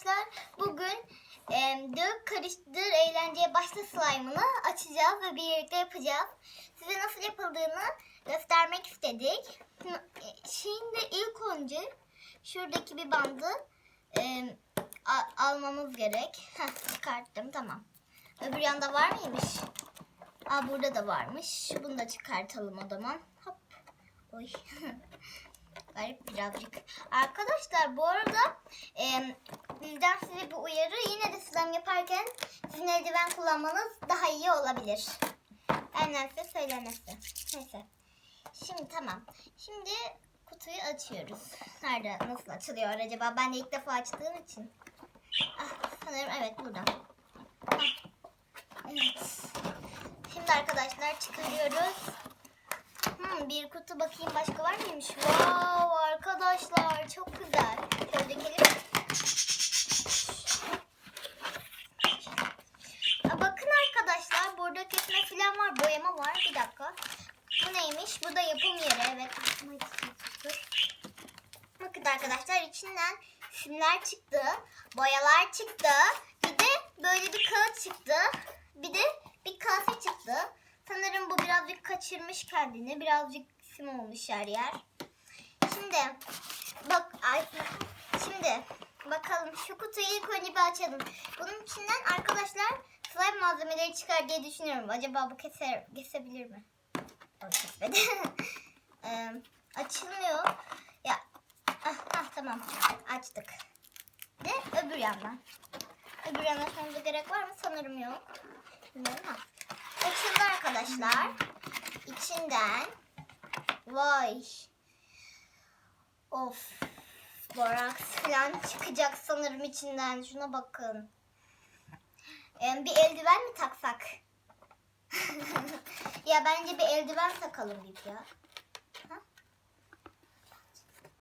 arkadaşlar bugün e, dök karıştır eğlenceye başla slime'ını açacağız ve birlikte yapacağız. Size nasıl yapıldığını göstermek istedik. Şimdi ilk önce şuradaki bir bandı e, a- almamız gerek. Heh, çıkarttım tamam. Öbür yanda var mıymış? Aa burada da varmış. Bunu da çıkartalım o zaman. Hop. Oy. Garip birazcık. Arkadaşlar bu arada e, bizden size bir uyarı. Yine de slime yaparken sizin eldiven kullanmanız daha iyi olabilir. Benden size söylemesi. Neyse. Şimdi tamam. Şimdi kutuyu açıyoruz. Nerede? Nasıl açılıyor acaba? Ben de ilk defa açtığım için. Ah, sanırım evet burada. Ah, evet. Şimdi arkadaşlar çıkarıyoruz. Hmm, bir kutu bakayım başka var mıymış? Wow arkadaşlar çok güzel. Şöyle dökelim. Aa, bakın arkadaşlar burada falan var. Boyama var. Bir dakika. Bu neymiş? Bu da yapım yeri. Evet. Bakın arkadaşlar içinden simler çıktı. Boyalar çıktı. Bir de böyle bir kağıt çıktı. Bir de bir kase çıktı. Sanırım bu birazcık kaçırmış kendini. Birazcık sim olmuş her yer. Şimdi bak ay, şimdi bakalım şu kutuyu ilk önce bir açalım. Bunun içinden arkadaşlar slime malzemeleri çıkar diye düşünüyorum. Acaba bu keser, kesebilir mi? Kesmedi. Açılmıyor. Ya ah, ah, tamam açtık. De öbür yandan. Öbür yandan açmamıza gerek var mı? Sanırım yok. Bilmiyorum. Açıldı arkadaşlar. İçinden vay of boraks falan çıkacak sanırım içinden. Şuna bakın. Ee, bir eldiven mi taksak? ya bence bir eldiven takalım bir ya.